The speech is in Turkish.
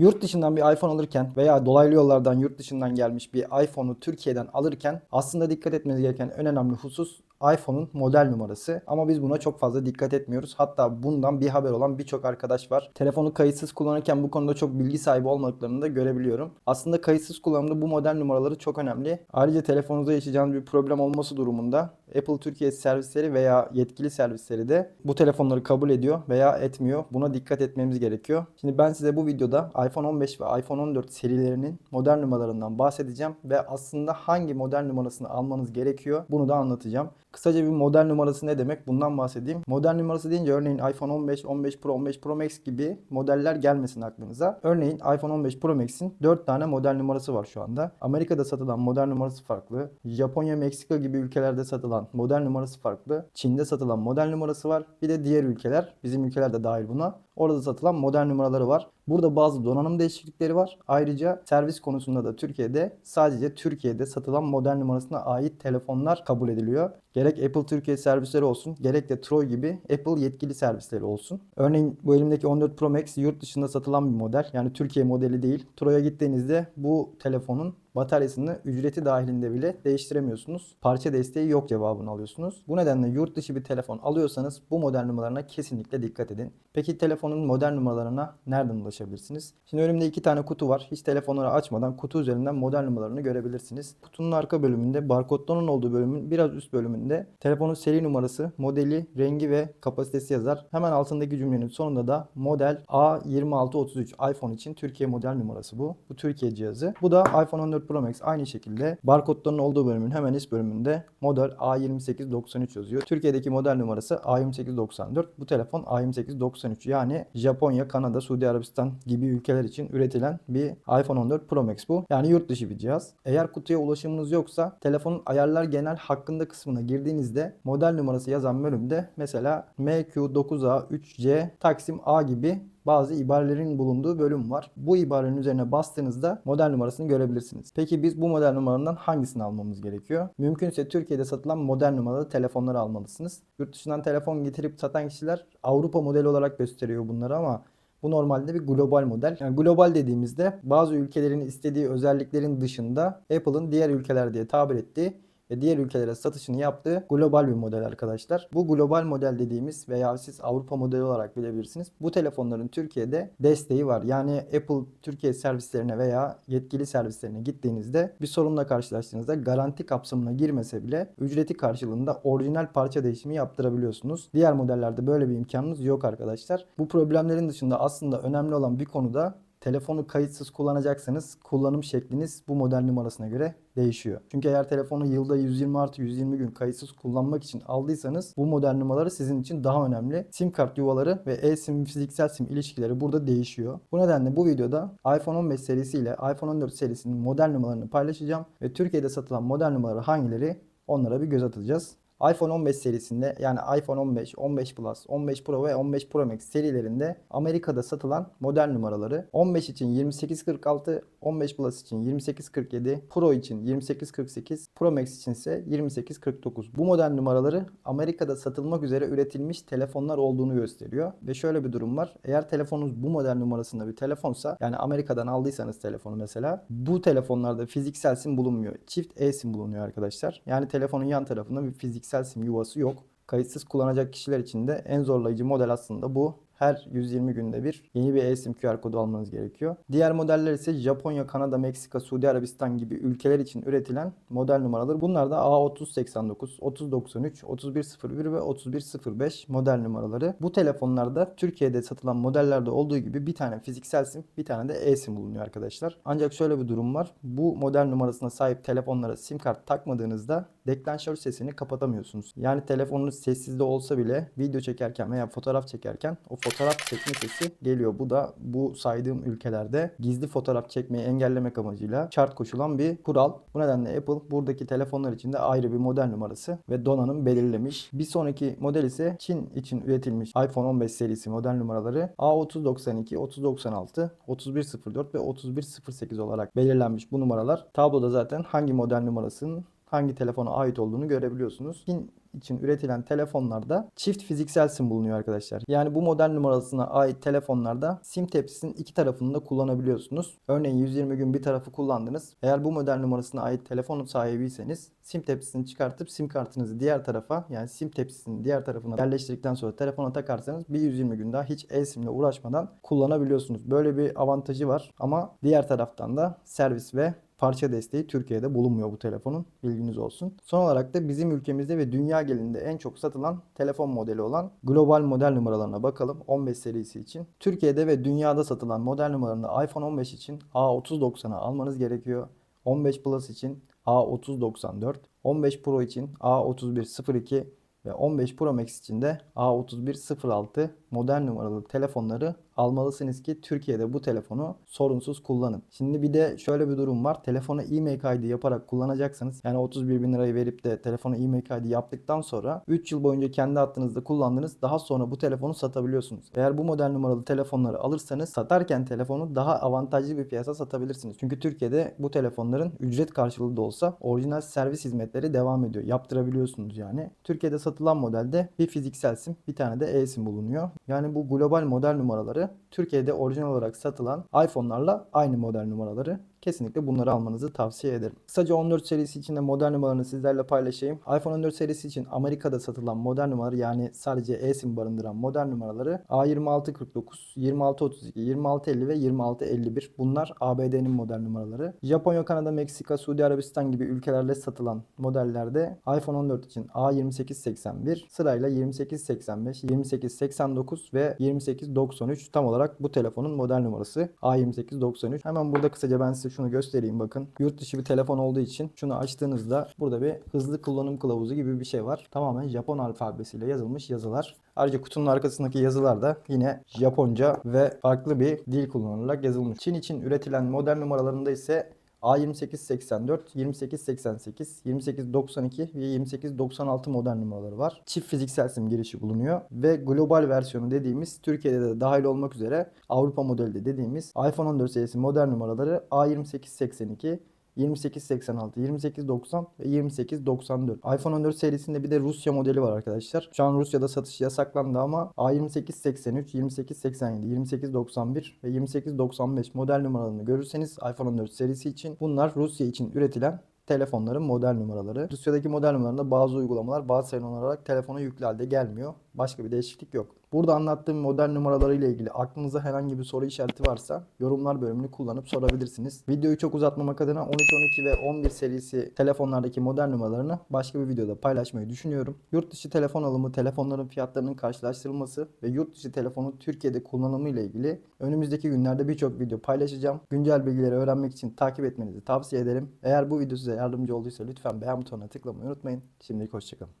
Yurt dışından bir iPhone alırken veya dolaylı yollardan yurt dışından gelmiş bir iPhone'u Türkiye'den alırken aslında dikkat etmeniz gereken en önemli husus iPhone'un model numarası ama biz buna çok fazla dikkat etmiyoruz. Hatta bundan bir haber olan birçok arkadaş var. Telefonu kayıtsız kullanırken bu konuda çok bilgi sahibi olmadıklarını da görebiliyorum. Aslında kayıtsız kullanımda bu model numaraları çok önemli. Ayrıca telefonunuzda yaşayacağınız bir problem olması durumunda Apple Türkiye servisleri veya yetkili servisleri de bu telefonları kabul ediyor veya etmiyor. Buna dikkat etmemiz gerekiyor. Şimdi ben size bu videoda iPhone 15 ve iPhone 14 serilerinin model numaralarından bahsedeceğim ve aslında hangi model numarasını almanız gerekiyor bunu da anlatacağım. Kısaca bir model numarası ne demek bundan bahsedeyim. Model numarası deyince örneğin iPhone 15, 15 Pro, 15 Pro Max gibi modeller gelmesin aklınıza. Örneğin iPhone 15 Pro Max'in 4 tane model numarası var şu anda. Amerika'da satılan model numarası farklı. Japonya, Meksika gibi ülkelerde satılan model numarası farklı. Çin'de satılan model numarası var. Bir de diğer ülkeler, bizim ülkeler de dahil buna. Orada satılan model numaraları var. Burada bazı donanım değişiklikleri var. Ayrıca servis konusunda da Türkiye'de sadece Türkiye'de satılan model numarasına ait telefonlar kabul ediliyor. Gerek Apple Türkiye servisleri olsun, gerek de Troy gibi Apple yetkili servisleri olsun. Örneğin bu elimdeki 14 Pro Max yurt dışında satılan bir model. Yani Türkiye modeli değil. Troy'a gittiğinizde bu telefonun bataryasını ücreti dahilinde bile değiştiremiyorsunuz. Parça desteği yok cevabını alıyorsunuz. Bu nedenle yurt dışı bir telefon alıyorsanız bu model numaralarına kesinlikle dikkat edin. Peki telefonun model numaralarına nereden ulaşabilirsiniz? Şimdi önümde iki tane kutu var. Hiç telefonları açmadan kutu üzerinden model numaralarını görebilirsiniz. Kutunun arka bölümünde barkodlarının olduğu bölümün biraz üst bölümünde telefonun seri numarası, modeli, rengi ve kapasitesi yazar. Hemen altındaki cümlenin sonunda da model A2633 iPhone için Türkiye model numarası bu. Bu Türkiye cihazı. Bu da iPhone 14 Pro Max aynı şekilde barkodların olduğu bölümün hemen üst bölümünde model A2893 yazıyor. Türkiye'deki model numarası A2894. Bu telefon A2893 yani Japonya, Kanada, Suudi Arabistan gibi ülkeler için üretilen bir iPhone 14 Pro Max bu. Yani yurt dışı bir cihaz. Eğer kutuya ulaşımınız yoksa telefonun ayarlar genel hakkında kısmına girdiğinizde model numarası yazan bölümde mesela MQ9A 3C Taksim A gibi bazı ibarelerin bulunduğu bölüm var. Bu ibarenin üzerine bastığınızda model numarasını görebilirsiniz. Peki biz bu model numaralarından hangisini almamız gerekiyor? Mümkünse Türkiye'de satılan model numaralı telefonları almalısınız. Yurt dışından telefon getirip satan kişiler Avrupa modeli olarak gösteriyor bunları ama bu normalde bir global model. Yani global dediğimizde bazı ülkelerin istediği özelliklerin dışında Apple'ın diğer ülkeler diye tabir ettiği ve diğer ülkelere satışını yaptığı global bir model arkadaşlar. Bu global model dediğimiz veya siz Avrupa modeli olarak bilebilirsiniz. Bu telefonların Türkiye'de desteği var. Yani Apple Türkiye servislerine veya yetkili servislerine gittiğinizde bir sorunla karşılaştığınızda garanti kapsamına girmese bile ücreti karşılığında orijinal parça değişimi yaptırabiliyorsunuz. Diğer modellerde böyle bir imkanınız yok arkadaşlar. Bu problemlerin dışında aslında önemli olan bir konu da telefonu kayıtsız kullanacaksanız kullanım şekliniz bu model numarasına göre değişiyor. Çünkü eğer telefonu yılda 120 artı 120 gün kayıtsız kullanmak için aldıysanız bu model numaraları sizin için daha önemli. Sim kart yuvaları ve e-sim fiziksel sim ilişkileri burada değişiyor. Bu nedenle bu videoda iPhone 15 serisi ile iPhone 14 serisinin model numaralarını paylaşacağım ve Türkiye'de satılan model numaraları hangileri onlara bir göz atacağız iPhone 15 serisinde yani iPhone 15, 15 Plus, 15 Pro ve 15 Pro Max serilerinde Amerika'da satılan model numaraları 15 için 2846, 15 Plus için 2847, Pro için 2848, Pro Max için ise 2849. Bu model numaraları Amerika'da satılmak üzere üretilmiş telefonlar olduğunu gösteriyor. Ve şöyle bir durum var. Eğer telefonunuz bu model numarasında bir telefonsa yani Amerika'dan aldıysanız telefonu mesela bu telefonlarda fiziksel sim bulunmuyor. Çift e-sim bulunuyor arkadaşlar. Yani telefonun yan tarafında bir fiziksel sim yuvası yok. Kayıtsız kullanacak kişiler için de en zorlayıcı model aslında bu her 120 günde bir yeni bir eSIM QR kodu almanız gerekiyor. Diğer modeller ise Japonya, Kanada, Meksika, Suudi Arabistan gibi ülkeler için üretilen model numaraları. Bunlar da A3089, 3093, 3101 ve 3105 model numaraları. Bu telefonlarda Türkiye'de satılan modellerde olduğu gibi bir tane fiziksel sim, bir tane de eSIM bulunuyor arkadaşlar. Ancak şöyle bir durum var. Bu model numarasına sahip telefonlara sim kart takmadığınızda deklanşör sesini kapatamıyorsunuz. Yani telefonunuz sessizde olsa bile video çekerken veya fotoğraf çekerken o fotoğraf çekme sesi geliyor. Bu da bu saydığım ülkelerde gizli fotoğraf çekmeyi engellemek amacıyla şart koşulan bir kural. Bu nedenle Apple buradaki telefonlar için de ayrı bir model numarası ve donanım belirlemiş. Bir sonraki model ise Çin için üretilmiş iPhone 15 serisi model numaraları A3092, 3096, 3104 ve 3108 olarak belirlenmiş bu numaralar. Tabloda zaten hangi model numarasının hangi telefona ait olduğunu görebiliyorsunuz. Çin için üretilen telefonlarda çift fiziksel sim bulunuyor arkadaşlar. Yani bu model numarasına ait telefonlarda sim tepsisinin iki tarafını da kullanabiliyorsunuz. Örneğin 120 gün bir tarafı kullandınız. Eğer bu model numarasına ait telefonun sahibiyseniz sim tepsisini çıkartıp sim kartınızı diğer tarafa yani sim tepsisinin diğer tarafına yerleştirdikten sonra telefona takarsanız bir 120 gün daha hiç e-simle uğraşmadan kullanabiliyorsunuz. Böyle bir avantajı var ama diğer taraftan da servis ve parça desteği Türkiye'de bulunmuyor bu telefonun. Bilginiz olsun. Son olarak da bizim ülkemizde ve dünya genelinde en çok satılan telefon modeli olan global model numaralarına bakalım 15 serisi için. Türkiye'de ve dünyada satılan model numaralarında iPhone 15 için A3090'ı almanız gerekiyor. 15 Plus için A3094, 15 Pro için A3102 ve 15 Pro Max için de A3106 model numaralı telefonları almalısınız ki Türkiye'de bu telefonu sorunsuz kullanın. Şimdi bir de şöyle bir durum var. Telefonu e-mail kaydı yaparak kullanacaksanız yani 31 bin lirayı verip de telefonu e-mail kaydı yaptıktan sonra 3 yıl boyunca kendi hattınızda kullandınız. Daha sonra bu telefonu satabiliyorsunuz. Eğer bu model numaralı telefonları alırsanız satarken telefonu daha avantajlı bir piyasa satabilirsiniz. Çünkü Türkiye'de bu telefonların ücret karşılığı da olsa orijinal servis hizmetleri devam ediyor. Yaptırabiliyorsunuz yani. Türkiye'de satılan modelde bir fiziksel sim bir tane de e-sim bulunuyor. Yani bu global model numaraları Türkiye'de orijinal olarak satılan iPhone'larla aynı model numaraları. Kesinlikle bunları almanızı tavsiye ederim. Kısaca 14 serisi için de model numaralarını sizlerle paylaşayım. iPhone 14 serisi için Amerika'da satılan model numaraları yani sadece eSIM barındıran model numaraları A2649, 2632, 2650 ve 2651. Bunlar ABD'nin model numaraları. Japonya, Kanada, Meksika, Suudi Arabistan gibi ülkelerde satılan modellerde iPhone 14 için A2881 sırayla 2885, 2889 ve 2893 tam olarak bu telefonun model numarası A2893. Hemen burada kısaca ben size şunu göstereyim bakın. Yurt dışı bir telefon olduğu için şunu açtığınızda burada bir hızlı kullanım kılavuzu gibi bir şey var. Tamamen Japon alfabesiyle yazılmış yazılar. Ayrıca kutunun arkasındaki yazılar da yine Japonca ve farklı bir dil kullanılarak yazılmış. Çin için üretilen model numaralarında ise A2884, 2888, 2892 ve 2896 model numaraları var. Çift fiziksel sim girişi bulunuyor ve global versiyonu dediğimiz Türkiye'de de dahil olmak üzere Avrupa modeli de dediğimiz iPhone 14 serisi model numaraları A2882, 2886, 2890 ve 2894. iPhone 14 serisinde bir de Rusya modeli var arkadaşlar. Şu an Rusya'da satış yasaklandı ama A2883, 2887, 2891 ve 2895 model numaralarını görürseniz iPhone 14 serisi için bunlar Rusya için üretilen telefonların model numaraları. Rusya'daki model numaralarında bazı uygulamalar bazı sene olarak telefona yüklü halde gelmiyor. Başka bir değişiklik yok. Burada anlattığım model numaraları ile ilgili aklınıza herhangi bir soru işareti varsa yorumlar bölümünü kullanıp sorabilirsiniz. Videoyu çok uzatmamak adına 13, 12 ve 11 serisi telefonlardaki model numaralarını başka bir videoda paylaşmayı düşünüyorum. Yurt dışı telefon alımı, telefonların fiyatlarının karşılaştırılması ve yurt dışı telefonun Türkiye'de kullanımı ile ilgili önümüzdeki günlerde birçok video paylaşacağım. Güncel bilgileri öğrenmek için takip etmenizi tavsiye ederim. Eğer bu video size yardımcı olduysa lütfen beğen butonuna tıklamayı unutmayın. Şimdilik hoşçakalın.